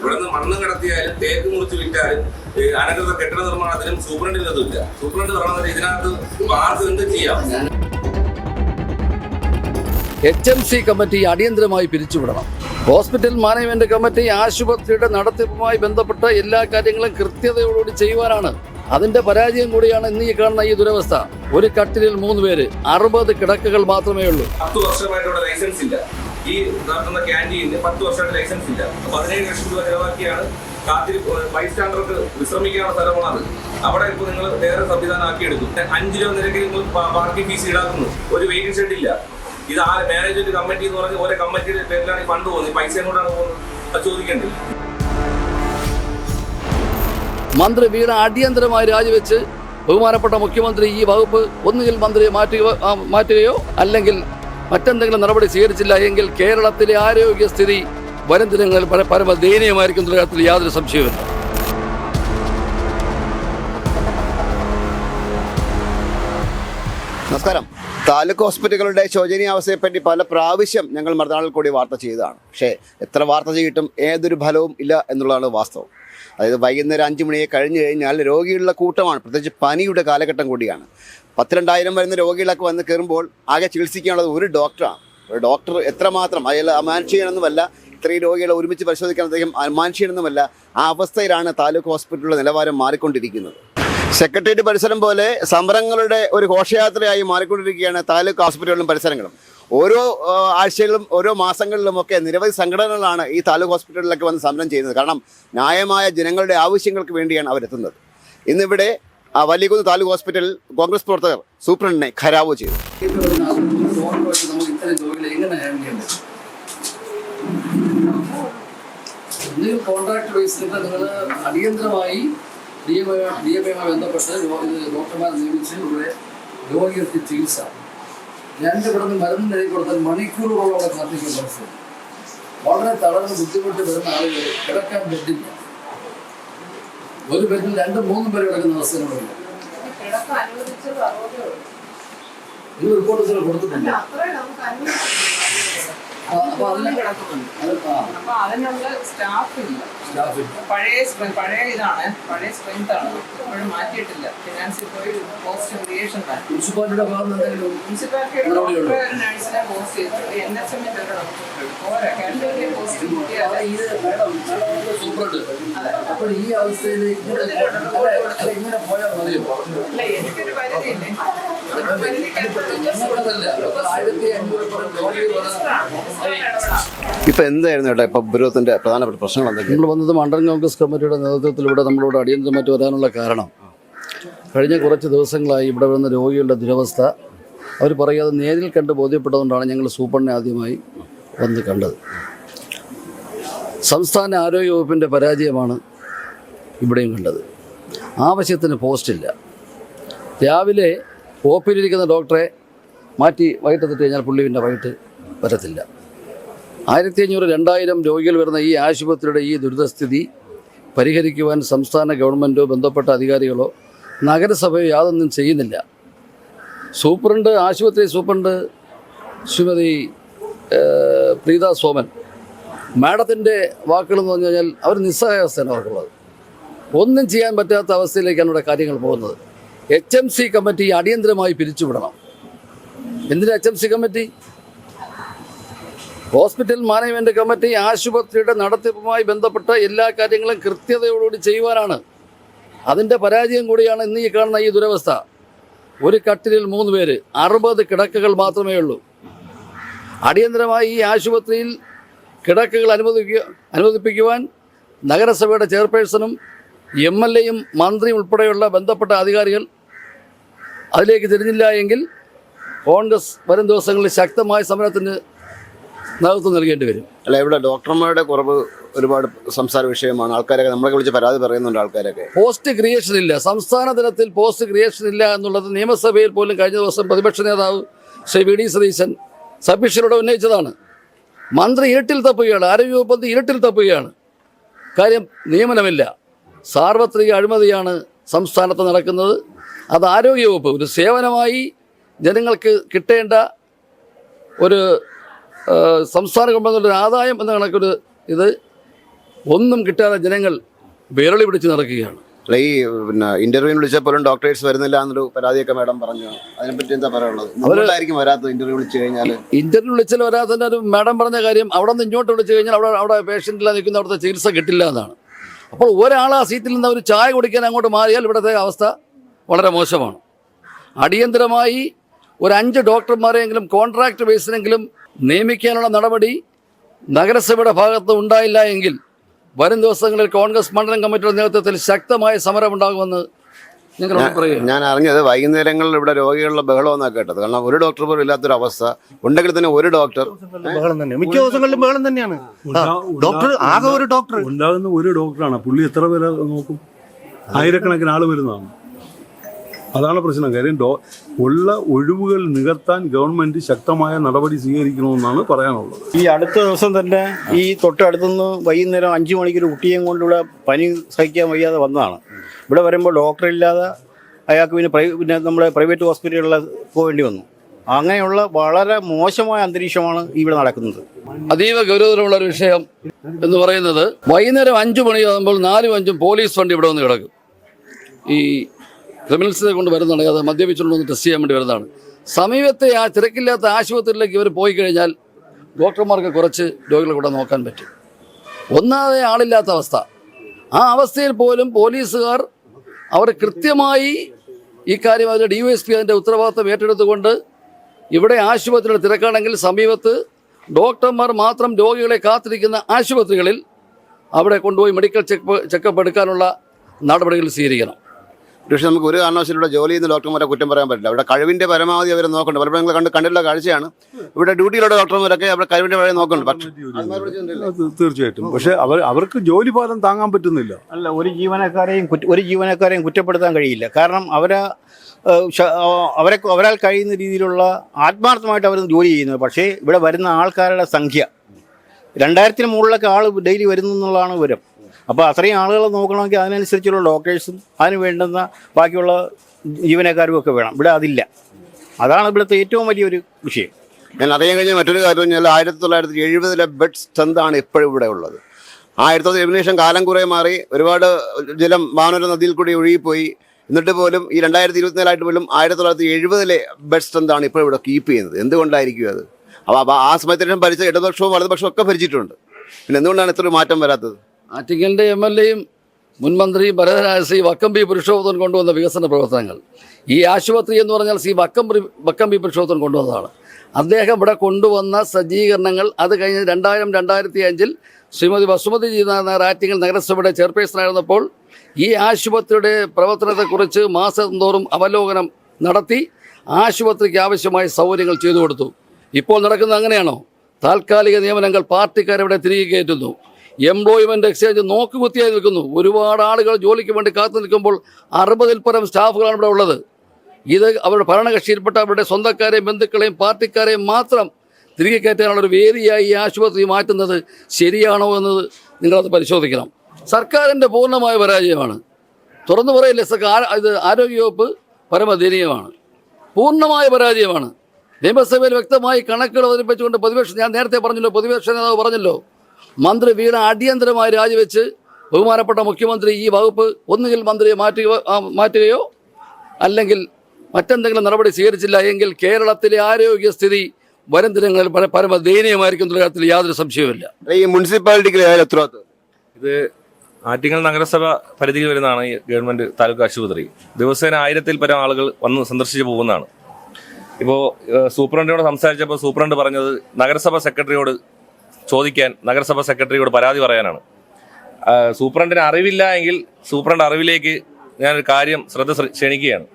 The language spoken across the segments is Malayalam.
ഇവിടെ നിന്ന് മണ്ണ് കടത്തിയാലും തേക്ക് മുറിച്ച് വിറ്റാലും അനധികൃത കെട്ടിട നിർമ്മാണത്തിലും സൂപ്രണ്ടിനതുമില്ല സൂപ്രണ്ട് പറഞ്ഞാൽ ഇതിനകത്ത് ആർക്ക് എന്ത് ചെയ്യാം? എച്ച് എം സി കമ്മിറ്റി അടിയന്തരമായി പിരിച്ചുവിടണം. ഹോസ്പിറ്റൽ മാനേജ്മെന്റ് കമ്മിറ്റി ആശുപത്രിയുടെ നടത്തിപ്പുമായി ബന്ധപ്പെട്ട എല്ലാ കാര്യങ്ങളും കൃത്യതയോടുകൂടി ചെയ്യുവാനാണ്. അതിന്റെ പരാജയം കൂടിയാണ് ഇന്ന് ഈ കാണുന്ന ഈ ദുരവസ്ഥ. ഒരു കട്ടിലിൽ മൂന്ന് പേര് അറുപത് കിടക്കകൾ മാത്രമേ ഉള്ളൂ. പത്ത് ലൈസൻസ് ഇല്ല. ഈ നടത്തുന്ന ക്യാന്റീനിന് പത്ത് വർഷമായിട്ട് ലൈസൻസ് ഇല്ല. പതിനേഴ് ലക്ഷം രൂപ ചെലവാക്കിയാണ് കാത്തിരി ബൈസ്റ്റാൻഡർക്ക് വിശ്രമിക്കാനുള്ള സ്ഥലമാണത്. അവിടെ ഇപ്പോൾ നിങ്ങൾ വേറെ സംവിധാനം ആക്കിയെടുക്കും. അഞ്ച് രൂപ നിരക്കിൽ നിങ്ങൾ പാർക്കിംഗ് ഫീസ് ഈടാക്കുന്നു. ഒരു വെയിറ്റിംഗ് ഷെഡ് ഇല്ല. ഇത് ആ മാനേജ്മെന്റ് കമ്മിറ്റി എന്ന് പറഞ്ഞ ഓരോ കമ്മിറ്റിയുടെ പേരിലാണ് ഈ ഫണ്ട് പോകുന്നത്. പൈസ എങ്ങോട്ടാണ് പോകുന്നത്? അത് ചോദിക്കേണ്ടത് മന്ത്രി വീണ അടിയന്തരമായി രാജിവെച്ച് ബഹുമാനപ്പെട്ട മുഖ്യമന്ത്രി ഈ വകുപ്പ് ഒന്നുകിൽ മന്ത്രിയെ മാറ്റുക മാറ്റുകയോ അല്ലെങ്കിൽ മറ്റെന്തെങ്കിലും നടപടി സ്വീകരിച്ചില്ല എങ്കിൽ കേരളത്തിലെ ആരോഗ്യസ്ഥിതി വരും ദിനങ്ങളിൽ പരമ ദയനീയമായിരിക്കും കാര്യത്തിൽ യാതൊരു സംശയവുമില്ല. നമസ്കാരം. താലൂക്ക് ഹോസ്പിറ്റലുകളുടെ ശോചനീയാവസ്ഥയെപ്പറ്റി പല പ്രാവശ്യം ഞങ്ങൾ മറുനാളിൽ കൂടി വാർത്ത ചെയ്തതാണ്. പക്ഷേ എത്ര വാർത്ത ചെയ്തിട്ടും ഏതൊരു ഫലവും ഇല്ല എന്നുള്ളതാണ് വാസ്തവം. അതായത് വൈകുന്നേരം അഞ്ച് മണിയെ കഴിഞ്ഞു കഴിഞ്ഞാൽ രോഗിയുള്ള കൂട്ടമാണ്. പ്രത്യേകിച്ച് പനിയുടെ കാലഘട്ടം കൂടിയാണ്. പത്തിരണ്ടായിരം വരുന്ന രോഗികളൊക്കെ വന്ന് കയറുമ്പോൾ ആകെ ചികിത്സിക്കാനുള്ളത് ഒരു ഡോക്ടറാണ്. ഒരു ഡോക്ടർ എത്രമാത്രം അയാൾ അമാനുഷികനൊന്നുമല്ല ഇത്രയും രോഗികളെ ഒരുമിച്ച് പരിശോധിക്കാൻ അദ്ദേഹം അമാനുഷികനൊന്നുമല്ല ആ അവസ്ഥയിലാണ് താലൂക്ക് ഹോസ്പിറ്റലിലെ നിലവാരം മാറിക്കൊണ്ടിരിക്കുന്നത്. സെക്രട്ടേറിയറ്റ് പരിസരം പോലെ സമരങ്ങളുടെ ഒരു ഘോഷയാത്രയായി മാറിക്കൊണ്ടിരിക്കുകയാണ് താലൂക്ക് ഹോസ്പിറ്റലുകളും പരിസരങ്ങളും ഓരോ ആഴ്ചകളിലും ഓരോ മാസങ്ങളിലുമൊക്കെ നിരവധി സംഘടനകളാണ് ഈ താലൂക്ക് ഹോസ്പിറ്റലിലൊക്കെ വന്ന് സമരം ചെയ്യുന്നത്. കാരണം ന്യായമായ ജനങ്ങളുടെ ആവശ്യങ്ങൾക്ക് വേണ്ടിയാണ് അവരെത്തുന്നത്. ഇന്നിവിടെ വലിയകുന്ന് താലൂക്ക് ഹോസ്പിറ്റലിൽ കോൺഗ്രസ് പ്രവർത്തകർ സൂപ്രണ്ടിനെ ഖരാവോ ചെയ്തു. അടിയന്തരമായി ചികിത്സ. രണ്ട് കിടന്ന് മരുന്ന് എഴുതി കൊടുത്താൽ മണിക്കൂറുകളോളം അവിടെ കാത്തിരിക്കുന്ന അവസ്ഥ വളരെ തളർന്ന് ബുദ്ധിമുട്ട് വരുന്ന ആളുകൾ കിടക്കാൻ ബെഡില്ല ഒരു ബെഡിൽ രണ്ടും മൂന്നും പേര് കിടക്കുന്ന അവസ്ഥകളുണ്ട്. ഇത് റിപ്പോർട്ട് കൊടുത്തിട്ടുണ്ട് അത്രേ നമുക്ക് അനുവദിച്ചിട്ടുള്ളൂ. ആ, അപ്പൊ അതിനുള്ള സ്റ്റാഫില്ല പഴയ പഴയ ഇതാണ്. പഴയ സ്ട്രെങ്ത് ആണ്. ഇപ്പോഴും മാറ്റിയിട്ടില്ല. ഫിനാൻസിൽ പോയി പോസ്റ്റ് ക്രിയേഷൻ മുനിസിപ്പാലിറ്റിയുടെ മുനിസിപ്പാലിറ്റിയുടെ നഴ്സിനെ പോസ്റ്റ് ചെയ്തിട്ടുണ്ട് എൻ എച്ച് എമ്മിന്റെ ഒരു ഡോക്ടർ പോസ്റ്റ്. അപ്പോൾ ഈ അവസ്ഥയിൽ ഇങ്ങനെ പോയാൽ മതിയോ? അല്ല എനിക്കൊരു പരിധിയില്ലേ. ഇപ്പൊ എന്തായിരുന്നു ചേട്ടാ ഇപ്പൊ ഉപരോധത്തിന്റെ പ്രധാനപ്പെട്ട പ്രശ്നങ്ങൾ എന്തൊക്കെ നമ്മൾ വന്നത് മണ്ഡലം കോൺഗ്രസ് കമ്മിറ്റിയുടെ നേതൃത്വത്തിൽ ഇവിടെ നമ്മളിവിടെ അടിയന്തരമായിട്ട് വരാനുള്ള കാരണം. കഴിഞ്ഞ കുറച്ച് ദിവസങ്ങളായി ഇവിടെ വരുന്ന രോഗികളുടെ ദുരവസ്ഥ. അവർ പറയാതെ നേരിൽ കണ്ട് ബോധ്യപ്പെട്ടതുകൊണ്ടാണ് ഞങ്ങൾ സൂപ്പറിനെ ആദ്യമായി വന്ന് കണ്ടത്. സംസ്ഥാന ആരോഗ്യ വകുപ്പിന്റെ പരാജയമാണ് ഇവിടെയും കണ്ടത്. ആവശ്യത്തിന് പോസ്റ്റില്ല. രാവിലെ ഒ ഡോക്ടറെ മാറ്റി വൈകിട്ടെത്തിട്ട് കഴിഞ്ഞാൽ പുള്ളി പിന്നെ വൈകിട്ട് വരത്തില്ല. ആയിരത്തി അഞ്ഞൂറ് രണ്ടായിരം രോഗികൾ വരുന്ന ഈ ആശുപത്രിയുടെ ഈ ദുരിതസ്ഥിതി പരിഹരിക്കുവാൻ സംസ്ഥാന ഗവൺമെന്റോ ബന്ധപ്പെട്ട അധികാരികളോ നഗരസഭയോ യാതൊന്നും ചെയ്യുന്നില്ല. സൂപ്രണ്ട് ആശുപത്രി സൂപ്രണ്ട് ശ്രീമതി പ്രീത സോമൻ മാഡത്തിന്റെ വാക്കുകളെന്ന് പറഞ്ഞു കഴിഞ്ഞാൽ അവർ നിസ്സഹായ അവസ്ഥയാണ് അവർക്കുള്ളത്. ഒന്നും ചെയ്യാൻ പറ്റാത്ത അവസ്ഥയിലേക്കാണ് ഇവിടെ കാര്യങ്ങൾ പോകുന്നത്. എച്ച് എം സി കമ്മിറ്റി അടിയന്തരമായി പിരിച്ചുവിടണം. എന്തിനാ H M C committee hospital management committee ആശുപത്രിയുടെ നടത്തിപ്പുമായി ബന്ധപ്പെട്ട എല്ലാ കാര്യങ്ങളും കൃത്യതയോടുകൂടി ചെയ്യുവാനാണ്. അതിന്റെ പരാജയം കൂടിയാണ് ഇന്ന് ഈ കാണുന്ന ഈ ദുരവസ്ഥ. ഒരു കട്ടിലിൽ മൂന്ന് പേര് അറുപത് കിടക്കകൾ മാത്രമേ ഉള്ളൂ. അടിയന്തരമായി ഈ ആശുപത്രിയിൽ കിടക്കകൾ അനുവദിക്കുക അനുവദിപ്പിക്കുവാൻ നഗരസഭയുടെ ചെയർപേഴ്സണും എം എൽ എയും മന്ത്രിയും ഉൾപ്പെടെയുള്ള ബന്ധപ്പെട്ട അധികാരികൾ അതിലേക്ക് തിരിഞ്ഞില്ല എങ്കിൽ കോൺഗ്രസ് വരും ദിവസങ്ങളിൽ ശക്തമായ സമരത്തിന് നേതൃത്വം നൽകേണ്ടി വരും. അല്ല ഇവിടെ ഡോക്ടർമാരുടെ കുറവ് ഒരുപാട് സംസാര വിഷയമാണ്. ആൾക്കാരൊക്കെ നമ്മളെ വിളിച്ച് പരാതി പറയുന്നുണ്ട് ആൾക്കാരൊക്കെ. പോസ്റ്റ് ക്രിയേഷൻ ഇല്ല. സംസ്ഥാന തലത്തിൽ പോസ്റ്റ് ക്രിയേഷൻ ഇല്ല എന്നുള്ളത് നിയമസഭയിൽ പോലും കഴിഞ്ഞ ദിവസം പ്രതിപക്ഷ നേതാവ് ശ്രീ വി ഡി സതീശൻ സബ്മിഷനിലൂടെ ഉന്നയിച്ചതാണ്. മന്ത്രി ഇരട്ടിൽ തപ്പുകയാണ്. ആരോഗ്യ വകുപ്പ് ഇരുട്ടിൽ തപ്പുകയാണ്. കാര്യം നിയമനമില്ല. സാർവത്രിക അഴിമതിയാണ് സംസ്ഥാനത്ത് നടക്കുന്നത്. അത് ആരോഗ്യവകുപ്പ് ഒരു സേവനമായി ജനങ്ങൾക്ക് കിട്ടേണ്ട ഒരു സംസ്ഥാന ഗവൺമെന്റിന്റെ ഒരു ആദായം എന്ന കണക്കൊരു ഇത് ഒന്നും കിട്ടാതെ ജനങ്ങൾ വിരളി പിടിച്ച് നടക്കുകയാണ്. അല്ല ഈ പിന്നെ ഇന്റർവ്യൂവിന് വിളിച്ചപ്പോഴും ഡോക്ടേഴ്സ് വരുന്നില്ല എന്നൊരു പരാതിയൊക്കെ മാഡം പറഞ്ഞു. അതിനെപ്പറ്റി എന്താ പറയാനുള്ളത്? ആയിരിക്കും വരാത്തത് ഇന്റർവ്യൂ വിളിച്ചു കഴിഞ്ഞാൽ ഇന്റർവ്യൂ വിളിച്ചാൽ വരാത്തതിന്റെ ഒരു മാഡം പറഞ്ഞ കാര്യം അവിടെ നിന്ന് ഇങ്ങോട്ട് വിളിച്ചു കഴിഞ്ഞാൽ അവിടെ അവിടെ പേഷ്യന്റില്ല നിൽക്കുന്ന അവിടുത്തെ ചികിത്സ കിട്ടില്ല എന്നാണ്. അപ്പോൾ ഒരാൾ ആ സീറ്റിൽ നിന്ന് ഒരു ചായ കുടിക്കാൻ അങ്ങോട്ട് മാറിയാൽ ഇവിടുത്തെ അവസ്ഥ വളരെ മോശമാണ്. അടിയന്തരമായി ഒരു അഞ്ച് ഡോക്ടർമാരെയെങ്കിലും കോൺട്രാക്ട് ബേസിനെങ്കിലും നിയമിക്കാനുള്ള നടപടി നഗരസഭയുടെ ഭാഗത്ത് ഉണ്ടായില്ല എങ്കിൽ വരും ദിവസങ്ങളിൽ കോൺഗ്രസ് മണ്ഡലം കമ്മിറ്റിയുടെ നേതൃത്വത്തിൽ ശക്തമായ സമരമുണ്ടാകുമെന്ന് ഞാൻ അറിഞ്ഞത് വൈകുന്നേരങ്ങളിൽ ഇവിടെ രോഗികളുടെ ബഹളം എന്നാണ് കേട്ടത്. കാരണം ഒരു ഡോക്ടർ പോലും ഇല്ലാത്തൊരു അവസ്ഥ. ഉണ്ടെങ്കിൽ തന്നെ ഒരു ഡോക്ടർ ബഹളം തന്നെ. മിക്ക ദിവസങ്ങളിലും ബഹളം തന്നെയാണ്. ഡോക്ടർ ആകെ ഒരു ഡോക്ടർ ഉണ്ടാകുന്ന ഒരു ഡോക്ടറാണ് പുള്ളി എത്ര പേരെ നോക്കും? ആയിരക്കണക്കിന് ആൾ വരുന്നതാണ്. അതാണ് പ്രശ്നം. കാര്യം ഡോ ഉള്ള ഒഴിവുകൾ നികത്താൻ ഗവൺമെന്റ് ശക്തമായ നടപടി സ്വീകരിക്കണമെന്നാണ് പറയാനുള്ളത്. ഈ അടുത്ത ദിവസം തന്നെ ഈ തൊട്ടടുത്തുനിന്ന് വൈകുന്നേരം അഞ്ചു മണിക്ക് ഒരു കുട്ടിയെയും കൊണ്ടിവിടെ പനി സഹിക്കാൻ വയ്യാതെ വന്നതാണ്. ഇവിടെ വരുമ്പോൾ ഡോക്ടർ ഇല്ലാതെ അയാൾക്ക് പിന്നെ പ്രൈ പിന്നെ നമ്മുടെ പ്രൈവറ്റ് ഹോസ്പിറ്റലുകളിൽ പോകേണ്ടി വന്നു. അങ്ങനെയുള്ള വളരെ മോശമായ അന്തരീക്ഷമാണ് ഇവിടെ നടക്കുന്നത്. അതീവ ഗൗരവതരമുള്ള ഒരു വിഷയം എന്ന് പറയുന്നത് വൈകുന്നേരം അഞ്ചു മണിയാകുമ്പോൾ നാലും അഞ്ചും പോലീസ് വണ്ടി ഇവിടെ വന്ന് കിടക്കും. ഈ ക്രിമിനൽസിനെ കൊണ്ട് വരുന്നതാണ്. അത് മദ്യപിച്ചുകൊണ്ട് വന്ന് ടെസ്റ്റ് ചെയ്യാൻ വേണ്ടി വരുന്നതാണ്. സമീപത്തെ ആ തിരക്കില്ലാത്ത ആശുപത്രിയിലേക്ക് ഇവർ പോയി കഴിഞ്ഞാൽ ഡോക്ടർമാർക്ക് കുറച്ച് രോഗികളെ കൂടെ നോക്കാൻ പറ്റും. ഒന്നാതെ ആളില്ലാത്ത അവസ്ഥ. ആ അവസ്ഥയിൽ പോലും പോലീസുകാർ അവർ കൃത്യമായി ഈ കാര്യം അതിന്റെ ഡി എസ് പി അതിന്റെ ഉത്തരവാദിത്വം ഏറ്റെടുത്തുകൊണ്ട് ഇവിടെ ആശുപത്രിയുടെ തിരക്കാണെങ്കിൽ സമീപത്ത് ഡോക്ടർമാർ മാത്രം രോഗികളെ കാത്തിരിക്കുന്ന ആശുപത്രികളിൽ അവിടെ കൊണ്ടുപോയി മെഡിക്കൽ ചെക്ക് ചെക്കപ്പ് എടുക്കാനുള്ള നടപടികൾ സ്വീകരിക്കണം. പക്ഷേ നമുക്ക് ഒരു കാരണവശാലും ഇവിടെ ജോലി ചെയ്യുന്ന ഡോക്ടർമാരെ കുറ്റം പറയാൻ പറ്റില്ല. ഇവിടെ കഴിവിന്റെ പരമാവധി അവർ നോക്കുന്നുണ്ട്. പലപ്പോഴും നിങ്ങൾ കണ്ട് കണ്ടിട്ടുള്ള കാഴ്ചയാണ്. ഇവിടെ ഡ്യൂട്ടിയിലുള്ള ഡോക്ടർമാരൊക്കെ അവിടെ കഴിവിന്റെ പഴയ നോക്കുന്നുണ്ട്. പക്ഷേ തീർച്ചയായിട്ടും. പക്ഷേ അവർ അവർക്ക് ജോലി ഭാരം താങ്ങാൻ പറ്റുന്നില്ല. അല്ല ഒരു ജീവനക്കാരെയും ഒരു ജീവനക്കാരെയും കുറ്റപ്പെടുത്താൻ കഴിയില്ല. കാരണം അവരെ അവരെ അവരാൽ കഴിയുന്ന രീതിയിലുള്ള ആത്മാർത്ഥമായിട്ട് അവർ ജോലി ചെയ്യുന്നത് പക്ഷേ ഇവിടെ വരുന്ന ആൾക്കാരുടെ സംഖ്യ. രണ്ടായിരത്തിന് മുകളിലൊക്കെ ആൾ ഡെയിലി വരുന്നു എന്നുള്ളതാണ് വിവരം. അപ്പോൾ അത്രയും ആളുകളെ നോക്കണമെങ്കിൽ അതിനനുസരിച്ചുള്ള ഡോക്ടേഴ്സും അതിന് വേണ്ടുന്ന ബാക്കിയുള്ള ജീവനക്കാരും ഒക്കെ വേണം. ഇവിടെ അതില്ല. അതാണ് ഇവിടുത്തെ ഏറ്റവും വലിയൊരു വിഷയം. ഞാൻ അറിയാൻ കഴിഞ്ഞ മറ്റൊരു കാര്യം പറഞ്ഞാൽ ആയിരത്തി തൊള്ളായിരത്തി എഴുപതിലെ ബെഡ് സ്ട്രെങ്താണ് ഇപ്പോഴും ഇവിടെ ഉള്ളത്. ആയിരത്തി തൊള്ളായിരത്തി കാലം കുറേ മാറി ഒരുപാട് ജലം മാനൂര നദിയിൽ കൂടി ഒഴുകിപ്പോയി. എന്നിട്ട് പോലും ഈ രണ്ടായിരത്തി ഇരുപത്തിനാലായിട്ട് പോലും ആയിരത്തി തൊള്ളായിരത്തി എഴുപതിലെ ബെഡ് സ്ട്രെങ്താണ് ഇപ്പോൾ ഇവിടെ കീപ്പ് ചെയ്യുന്നത്. എന്തുകൊണ്ടായിരിക്കും അത്? അപ്പോൾ ആ സമയത്തിന് ഭരിച്ച ഇടതുപക്ഷവും വലതുപക്ഷവും ഒക്കെ ഭരിച്ചിട്ടുണ്ട്. പിന്നെ എന്തുകൊണ്ടാണ് ഇത്ര മാറ്റം വരാത്തത്? ആറ്റിങ്ങലിന്റെ എം എൽ എയും മുൻ മന്ത്രിയും ശ്രീ വക്കംപി പുരുഷോത്തൻ കൊണ്ടുവന്ന വികസന പ്രവർത്തനങ്ങൾ. ഈ ആശുപത്രി എന്ന് പറഞ്ഞാൽ ശ്രീ വക്കം വക്കം പി പുരുഷോത്തൻ കൊണ്ടുവന്നതാണ്. അദ്ദേഹം ഇവിടെ കൊണ്ടുവന്ന സജ്ജീകരണങ്ങൾ അത് കഴിഞ്ഞ് രണ്ടായിരം രണ്ടായിരത്തി അഞ്ചിൽ ശ്രീമതി വസുമതി നായർ ആറ്റിങ്ങൽ നഗരസഭയുടെ ചെയർപേഴ്സണായിരുന്നപ്പോൾ ഈ ആശുപത്രിയുടെ പ്രവർത്തനത്തെക്കുറിച്ച് മാസം തോറും അവലോകനം നടത്തി ആശുപത്രിക്ക് ആവശ്യമായ സൗകര്യങ്ങൾ ചെയ്തു കൊടുത്തു. ഇപ്പോൾ നടക്കുന്നത് അങ്ങനെയാണോ? താൽക്കാലിക നിയമനങ്ങൾ പാർട്ടിക്കാരവിടെ തിരികെ കയറ്റുന്നു. എംപ്ലോയ്മെന്റ് എക്സ്ചേഞ്ച് നോക്കുകുത്തിയായി നിൽക്കുന്നു. ഒരുപാട് ആളുകൾ ജോലിക്ക് വേണ്ടി കാത്തു നിൽക്കുമ്പോൾ അറുപതിൽ പരം സ്റ്റാഫുകളാണ് ഇവിടെ ഉള്ളത്. ഇത് അവരുടെ ഭരണകക്ഷിയിൽപ്പെട്ട അവരുടെ സ്വന്തക്കാരെയും ബന്ധുക്കളെയും പാർട്ടിക്കാരെയും മാത്രം തിരികെ കയറ്റാനുള്ള ഒരു വേദിയായി ഈ ആശുപത്രി മാറ്റുന്നത് ശരിയാണോ എന്നത് നിങ്ങളത് പരിശോധിക്കണം. സർക്കാരിന്റെ പൂർണമായ പരാജയമാണ്. തുറന്നു പറയില്ല ഇത് ആരോഗ്യവകുപ്പ് പരമദയനീയമാണ്. പൂർണമായ പരാജയമാണ്. നിയമസഭയിൽ വ്യക്തമായി കണക്കുകൾ അവതരിപ്പിച്ചുകൊണ്ട് പ്രതിപക്ഷം ഞാൻ നേരത്തെ പറഞ്ഞല്ലോ പ്രതിപക്ഷ നേതാവ് പറഞ്ഞല്ലോ മന്ത്രി വീണ അടിയന്തരമായി രാജിവെച്ച് ബഹുമാനപ്പെട്ട മുഖ്യമന്ത്രി ഈ വകുപ്പ് ഒന്നുകിൽ മന്ത്രിയെ മാറ്റുക ആ, മാറ്റുകയോ അല്ലെങ്കിൽ മറ്റെന്തെങ്കിലും നടപടി സ്വീകരിച്ചില്ല എങ്കിൽ കേരളത്തിലെ ആരോഗ്യസ്ഥിതി വരും ദിനങ്ങളിൽ പരമ ദയനീയമായിരിക്കും എന്നുള്ള കാര്യത്തിൽ യാതൊരു സംശയവുമില്ല. ഈ മുനിസിപ്പാലിറ്റിക്ക് ഉത്തരവാദിത്വം? ഇത് ആറ്റിങ്ങൽ നഗരസഭ പരിധിയിൽ വരുന്നതാണ് ഈ ഗവൺമെന്റ് താലൂക്ക് ആശുപത്രി. ദിവസേന ആയിരത്തിൽ പരം ആളുകൾ വന്ന് സന്ദർശിച്ചു പോകുന്നതാണ്. ഇപ്പോൾ സൂപ്രണ്ടിനോട് സംസാരിച്ചപ്പോൾ സൂപ്രണ്ട് പറഞ്ഞത് നഗരസഭ സെക്രട്ടറിയോട് ചോദിക്കാൻ നഗരസഭാ സെക്രട്ടറിയോട് പരാതി പറയാനാണ്. സൂപ്രണ്ടിന് അറിവില്ല എങ്കിൽ സൂപ്രണ്ട് അറിവിലേക്ക് ഞാനൊരു കാര്യം ശ്രദ്ധ ശ്ര- ക്ഷണിക്കുകയാണ്.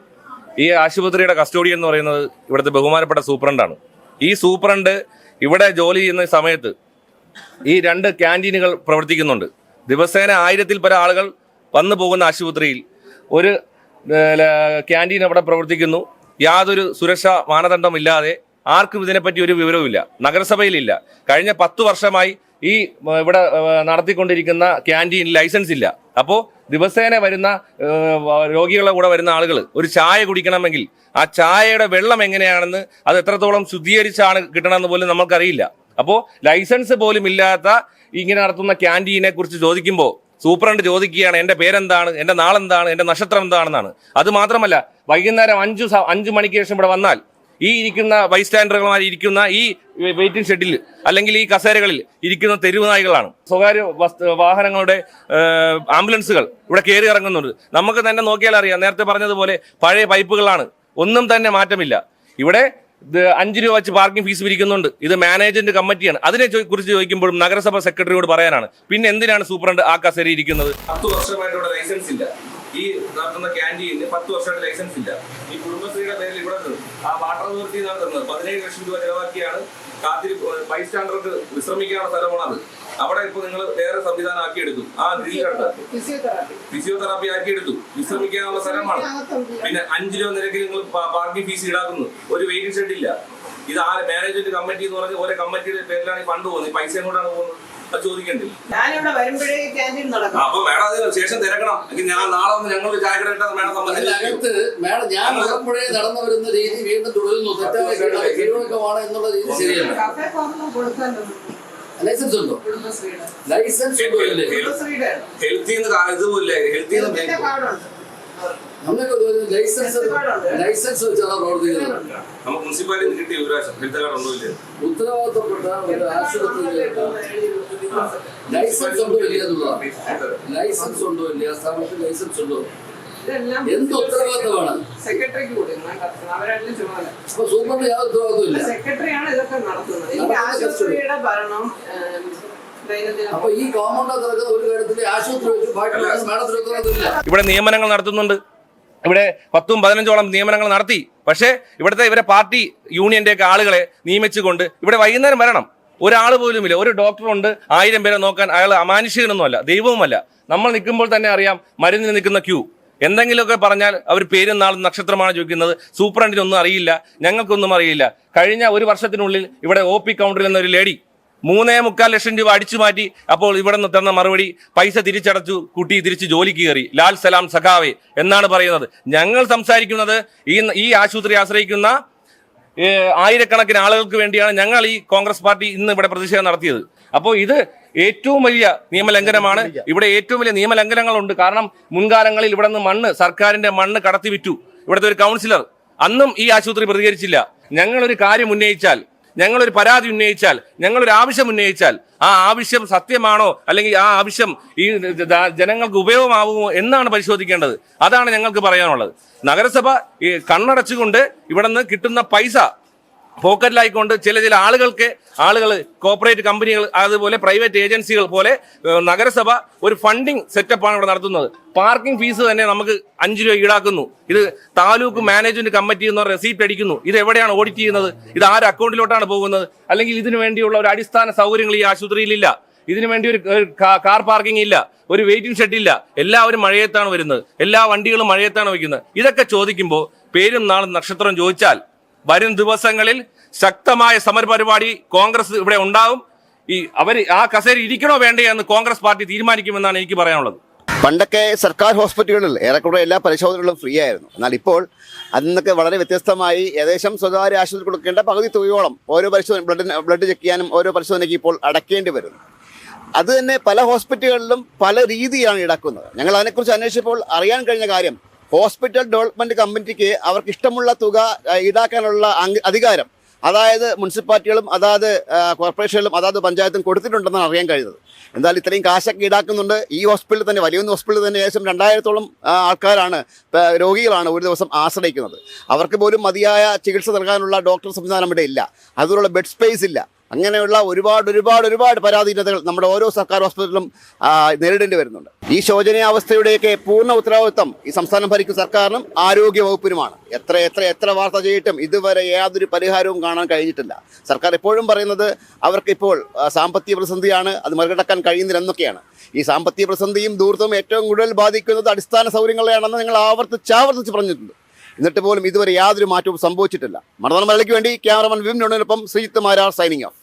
ഈ ആശുപത്രിയുടെ കസ്റ്റോഡിയൻ എന്ന് പറയുന്നത് ഇവിടുത്തെ ബഹുമാനപ്പെട്ട സൂപ്രണ്ടാണ്. ഈ സൂപ്രണ്ട് ഇവിടെ ജോലി ചെയ്യുന്ന സമയത്ത് ഈ രണ്ട് ക്യാന്റീനുകൾ പ്രവർത്തിക്കുന്നുണ്ട്. ദിവസേന ആയിരത്തിൽ പല ആളുകൾ വന്നു പോകുന്ന ആശുപത്രിയിൽ ഒരു ക്യാന്റീൻ അവിടെ പ്രവർത്തിക്കുന്നു. യാതൊരു സുരക്ഷാ മാനദണ്ഡമില്ലാതെ ആർക്കും ഇതിനെപ്പറ്റി ഒരു വിവരവുമില്ല. നഗരസഭയിലില്ല. കഴിഞ്ഞ പത്ത് വർഷമായി ഈ ഇവിടെ നടത്തിക്കൊണ്ടിരിക്കുന്ന ക്യാന്റീൻ ലൈസൻസ് ഇല്ല. അപ്പോൾ ദിവസേന വരുന്ന രോഗികളുടെ കൂടെ വരുന്ന ആളുകൾ ഒരു ചായ കുടിക്കണമെങ്കിൽ ആ ചായയുടെ വെള്ളം എങ്ങനെയാണെന്ന് അത് എത്രത്തോളം ശുദ്ധീകരിച്ചാണ് കിട്ടണമെന്ന് പോലും നമുക്കറിയില്ല അപ്പോൾ ലൈസൻസ് പോലും ഇല്ലാത്ത ഇങ്ങനെ നടത്തുന്ന ക്യാന്റീനെ കുറിച്ച് ചോദിക്കുമ്പോൾ സൂപ്രണ്ട് ചോദിക്കുകയാണ് എന്റെ പേരെന്താണ്? എന്റെ നാളെന്താണ്? എന്റെ നക്ഷത്രം എന്താണെന്നാണ്. അത് മാത്രമല്ല വൈകുന്നേരം അഞ്ച് അഞ്ചു മണിക്ക് ശേഷം ഇവിടെ വന്നാൽ ഈ ഇരിക്കുന്ന ബൈസ്റ്റാൻഡറുകളുമായി ഇരിക്കുന്ന ഈ വെയിറ്റിംഗ് ഷെഡിൽ അല്ലെങ്കിൽ ഈ കസേരകളിൽ ഇരിക്കുന്ന തെരുവ് നായികളാണ് സ്വകാര്യ വാഹനങ്ങളുടെ ആംബുലൻസുകൾ ഇവിടെ കയറി ഇറങ്ങുന്നുണ്ട്. നമുക്ക് തന്നെ നോക്കിയാൽ അറിയാം. നേരത്തെ പറഞ്ഞതുപോലെ പഴയ പൈപ്പുകളാണ്. ഒന്നും തന്നെ മാറ്റമില്ല. ഇവിടെ അഞ്ച് രൂപ വെച്ച് പാർക്കിംഗ് ഫീസ് പിരിക്കുന്നുണ്ട് ഇത് മാനേജ്മെന്റ് കമ്മിറ്റിയാണ്. അതിനെ കുറിച്ച് ചോദിക്കുമ്പോഴും നഗരസഭ സെക്രട്ടറിയോട് പറയാനാണ്. പിന്നെ എന്തിനാണ് സൂപ്രണ്ട് ആ കസേര ഇരിക്കുന്നത്? പത്ത് വർഷമായിട്ട് ലൈസൻസ് ഇല്ല. ഈ നടത്തുന്ന ക്യാന്റീനിന് പത്ത് വർഷമായിട്ട് ലൈസൻസ് ഇല്ല ഈ കുടുംബശ്രീയുടെ പേരിൽ ഇവിടെ നിന്ന് അതോറിറ്റി നടത്തുന്നത് പതിനേഴ് ലക്ഷം രൂപ ചെലവാക്കിയാണ് കാത്തിരി ബൈസ്റ്റാൻഡർക്ക് വിശ്രമിക്കാനുള്ള സ്ഥലമാണത്. അവിടെ ഇപ്പൊ നിങ്ങൾ വേറെ സംവിധാനം ആക്കിയെടുക്കും ആ ഗ്രില്ലടുത്ത് ഫിസിയോതെറാപ്പി. ആക്കിയെടുത്തു. വിശ്രമിക്കാനുള്ള സ്ഥലമാണ്. പിന്നെ അഞ്ച് രൂപ നിരക്കിൽ നിങ്ങൾ പാർക്കിംഗ് ഫീസ് ഈടാക്കുന്നു. ഒരു വെയിറ്റിംഗ് ഷെഡ് ഇല്ല. ഇത് ആ മാനേജ്മെന്റ് കമ്മിറ്റി എന്ന് പറഞ്ഞ ഓരോ കമ്മിറ്റിയുടെ പേരിലാണ് ഈ ഫണ്ട് പോകുന്നത്. ഈ പൈസ എങ്ങോട്ടാണ് പോകുന്നത്. അത് ചോദിക്കണ്ടേ? ഞാനിവിടെ വരുമ്പോഴേ ക്യാന്റീൻ നടക്കും. അപ്പൊ മേഡം അതിന് ശേഷം തിരക്കണം. എങ്കിൽ ഞാൻ നാളെ ഒന്ന് ഞങ്ങൾ ചായ കട ഇട്ടാൽ മേഡം സമ്മതിച്ചു. അതിനകത്ത് മേഡം ഞാൻ ഉറപ്പുഴയെ നടന്നു വരുന്ന രീതി വീണ്ടും തുടരുന്നു. തെറ്റായ കീഴ- കീഴ്വഴക്കമാണ് എന്നുള്ള രീതി ശരിയല്ല. കഫേ കോർണർ കൊടുക്കാനുണ്ട് ലൈസൻസ് ഉണ്ടോ? കുടുംബശ്രീയുടെ. ലൈസൻസ് ഉണ്ടോ ഇല്ലേ? കുടുംബശ്രീയുടെ ഹെൽത്തിന്ന് ഇതിന്റെ കാർഡുണ്ട് ലൈസൻസ് ലൈസൻസ് വെച്ചാണ് പ്രവർത്തിക്കുന്നത്. നമുക്ക് മുനിസിപ്പാലിറ്റി നിന്ന് കിട്ടിയ ഒരു പ്രാവശ്യം ഹെൽത്ത് കാർഡ് ഉണ്ടോ ഇല്ലേ ഉത്തരവാദിത്തപ്പെട്ട ഒരു ആശുപത്രിയിൽ ലൈസൻസ് ഉണ്ടോ ഇല്ല എന്നുള്ളതാണ് ലൈസൻസ് ഉണ്ടോ ഇല്ല ആ സ്ഥാപനത്തിൽ ലൈസൻസ് ഉണ്ടോ? ഇതെല്ലാം എന്ത് ഉത്തരവാദിത്തമാണ്? സെക്രട്ടറിക്ക് അപ്പൊ സൂപ്പറിന് യാതൊരു ഇല്ല. സെക്രട്ടറിയാണ് ഇതൊക്കെ നടത്തുന്നത്. എനിക്ക് നടത്തുന്നത് ആശുപത്രിയുടെ ഭരണം അപ്പൊ ഈ കോമ്പൗണ്ട് ഒരു കാര്യത്തിൽ ആശുപത്രി ഇവിടെ നിയമനങ്ങൾ നടത്തുന്നുണ്ട്. ഇവിടെ പത്തും പതിനഞ്ചോളം നിയമനങ്ങൾ നടത്തി. പക്ഷേ ഇവിടുത്തെ ഇവരെ പാർട്ടി യൂണിയന്റെ ഒക്കെ ആളുകളെ നിയമിച്ചുകൊണ്ട് ഇവിടെ വൈകുന്നേരം വരണം. ഒരാൾ പോലും ഇല്ല. ഒരു ഡോക്ടറുണ്ട് ആയിരം പേരെ നോക്കാൻ അയാൾ അമാനുഷികനൊന്നുമല്ല ദൈവവുമല്ല. നമ്മൾ നിൽക്കുമ്പോൾ തന്നെ അറിയാം മരുന്നിന് നിൽക്കുന്ന ക്യൂ. എന്തെങ്കിലുമൊക്കെ പറഞ്ഞാൽ അവർ പേരും നാളും നക്ഷത്രമാണ് ചോദിക്കുന്നത്. സൂപ്രണ്ടിനൊന്നും അറിയില്ല ഞങ്ങൾക്കൊന്നും അറിയില്ല. കഴിഞ്ഞ ഒരു വർഷത്തിനുള്ളിൽ ഇവിടെ ഒ പി കൗണ്ടറിൽ നിന്നൊരു ലേഡി മൂന്നേ മുക്കാൽ ലക്ഷം രൂപ അടിച്ചു മാറ്റി അപ്പോൾ ഇവിടെ നിന്ന് തന്ന മറുപടി പൈസ തിരിച്ചടച്ചു കുട്ടി തിരിച്ച് ജോലിക്ക് കയറി. ലാൽ സലാം സഖാവെ എന്നാണ് പറയുന്നത്. ഞങ്ങൾ സംസാരിക്കുന്നത് ഈ ഈ ആശുപത്രി ആശ്രയിക്കുന്ന ആയിരക്കണക്കിന് ആളുകൾക്ക് വേണ്ടിയാണ് ഞങ്ങൾ ഈ കോൺഗ്രസ് പാർട്ടി ഇന്ന് ഇവിടെ പ്രതിഷേധം നടത്തിയത്. അപ്പോൾ ഇത് ഏറ്റവും വലിയ നിയമലംഘനമാണ്. ഇവിടെ ഏറ്റവും വലിയ നിയമലംഘനങ്ങളുണ്ട്. കാരണം മുൻകാലങ്ങളിൽ ഇവിടെ നിന്ന് മണ്ണ് സർക്കാരിന്റെ മണ്ണ് കടത്തി വിറ്റു ഇവിടുത്തെ ഒരു കൗൺസിലർ. അന്നും ഈ ആശുപത്രി പ്രതികരിച്ചില്ല. ഞങ്ങളൊരു കാര്യം ഉന്നയിച്ചാൽ ഞങ്ങളൊരു പരാതി ഉന്നയിച്ചാൽ ഞങ്ങളൊരു ആവശ്യം ഉന്നയിച്ചാൽ ആ ആവശ്യം സത്യമാണോ അല്ലെങ്കിൽ ആ ആവശ്യം ഈ ജനങ്ങൾക്ക് ഉപയോഗമാവുമോ എന്നാണ് പരിശോധിക്കേണ്ടത്. അതാണ് ഞങ്ങൾക്ക് പറയാനുള്ളത്. നഗരസഭ ഈ കണ്ണടച്ചുകൊണ്ട് ഇവിടെ നിന്ന് കിട്ടുന്ന പൈസ പോക്കറ്റിലായിക്കൊണ്ട് ചില ചില ആളുകൾക്ക് ആളുകൾ കോർപ്പറേറ്റ് കമ്പനികൾ അതുപോലെ പ്രൈവറ്റ് ഏജൻസികൾ പോലെ നഗരസഭ ഒരു ഫണ്ടിങ് സെറ്റപ്പാണ് ഇവിടെ നടത്തുന്നത്. പാർക്കിംഗ് ഫീസ് തന്നെ നമുക്ക് അഞ്ച് രൂപ ഈടാക്കുന്നു. ഇത് താലൂക്ക് മാനേജ്മെന്റ് കമ്മിറ്റി എന്ന് പറഞ്ഞ റെസീപ്റ്റ് അടിക്കുന്നു. ഇത് എവിടെയാണ് ഓഡിറ്റ് ചെയ്യുന്നത്? ഇത് ആരുടെ അക്കൗണ്ടിലോട്ടാണ് പോകുന്നത്? അല്ലെങ്കിൽ ഇതിനു വേണ്ടിയുള്ള ഒരു അടിസ്ഥാന സൗകര്യങ്ങൾ ഈ ആശുപത്രിയിലില്ല. ഇതിനു വേണ്ടി ഒരു കാർ പാർക്കിംഗ് ഇല്ല. ഒരു വെയിറ്റിംഗ് ഷെഡ് ഇല്ല. എല്ലാവരും മഴയത്താണ് വരുന്നത്. എല്ലാ വണ്ടികളും മഴയത്താണ് വയ്ക്കുന്നത്. ഇതൊക്കെ ചോദിക്കുമ്പോൾ പേരും നാളും നക്ഷത്രം ചോദിച്ചാൽ വരും ദിവസങ്ങളിൽ ശക്തമായ സമരപരിപാടി കോൺഗ്രസ് ഇവിടെ ഉണ്ടാവും. ഈ അവർ ആ കസേര ഇരിക്കണോ വേണ്ടേ എന്ന് കോൺഗ്രസ് പാർട്ടി തീരുമാനിക്കുമെന്നാണ് എനിക്ക് പറയാനുള്ളത്. പണ്ടൊക്കെ സർക്കാർ ഹോസ്പിറ്റലുകളിൽ ഏറെക്കുറെ എല്ലാ പരിശോധനകളും ഫ്രീ ആയിരുന്നു. എന്നാൽ ഇപ്പോൾ അതിൽ നിന്നൊക്കെ വളരെ വ്യത്യസ്തമായി ഏകദേശം സ്വകാര്യ ആശുപത്രി കൊടുക്കേണ്ട പകുതി തുകയോളം ഓരോ പരിശോധന ബ്ലഡ് ബ്ലഡ് ചെക്ക് ചെയ്യാനും ഓരോ പരിശോധനയ്ക്ക് ഇപ്പോൾ അടക്കേണ്ടി വരുന്നു. അത് തന്നെ പല ഹോസ്പിറ്റലുകളിലും പല രീതിയാണ് ഈടാക്കുന്നത്. ഞങ്ങൾ അതിനെക്കുറിച്ച് അന്വേഷിച്ചപ്പോൾ അറിയാൻ കഴിഞ്ഞ കാര്യം ഹോസ്പിറ്റൽ ഡെവലപ്മെന്റ് കമ്മിറ്റിക്ക് അവർക്ക് ഇഷ്ടമുള്ള തുക ഈടാക്കാനുള്ള അധികാരം അതായത് മുനിസിപ്പാലിറ്റികളും അതാത് കോർപ്പറേഷനുകളും അതാത് പഞ്ചായത്തും കൊടുത്തിട്ടുണ്ടെന്നാണ് അറിയാൻ കഴിയുന്നത് എന്നാൽ ഇത്രയും കാശൊക്കെ ഈടാക്കുന്നുണ്ട്. ഈ ഹോസ്പിറ്റലിൽ തന്നെ വലിയ ഹോസ്പിറ്റലിൽ തന്നെ ഏകദേശം രണ്ടായിരത്തോളം ആൾക്കാരാണ് രോഗികളാണ് ഒരു ദിവസം ആശ്രയിക്കുന്നത്. അവർക്ക് പോലും മതിയായ ചികിത്സ നൽകാനുള്ള ഡോക്ടർ സംവിധാനം ഇവിടെ ഇല്ല. അതുപോലുള്ള ബെഡ് സ്പേസ് ഇല്ല. അങ്ങനെയുള്ള ഒരുപാട് ഒരുപാട് ഒരുപാട് പരാധീനതകൾ നമ്മുടെ ഓരോ സർക്കാർ ഹോസ്പിറ്റലിലും നേരിടേണ്ടി വരുന്നുണ്ട്. ഈ ശോചനീയാവസ്ഥയുടെയൊക്കെ പൂർണ ഉത്തരവാദിത്വം ഈ സംസ്ഥാനം ഭരിക്കുന്ന സർക്കാരിനും ആരോഗ്യ വകുപ്പിനുമാണ് എത്ര എത്ര എത്ര വാർത്ത ചെയ്തിട്ടും ഇതുവരെ യാതൊരു പരിഹാരവും കാണാൻ കഴിഞ്ഞിട്ടില്ല. സർക്കാർ എപ്പോഴും പറയുന്നത് അവർക്കിപ്പോൾ സാമ്പത്തിക പ്രതിസന്ധിയാണ് അത് മറികടക്കാൻ കഴിയുന്നില്ല എന്നൊക്കെയാണ് ഈ സാമ്പത്തിക പ്രതിസന്ധിയും ദൂർത്തും ഏറ്റവും കൂടുതൽ ബാധിക്കുന്നത് അടിസ്ഥാന സൗകര്യങ്ങളെയാണെന്ന് നിങ്ങൾ ആവർത്തിച്ച് ആവർത്തിച്ച് പറഞ്ഞിട്ടുണ്ട്. എന്നിട്ട് പോലും ഇതുവരെ യാതൊരു മാറ്റവും സംഭവിച്ചിട്ടില്ല. മലയ്ക്ക് വേണ്ടി ക്യാമറമാൻ വിം നോണിനൊപ്പം ശ്രീജിത്ത് മാരാർ സൈനിങ് ഓഫ്.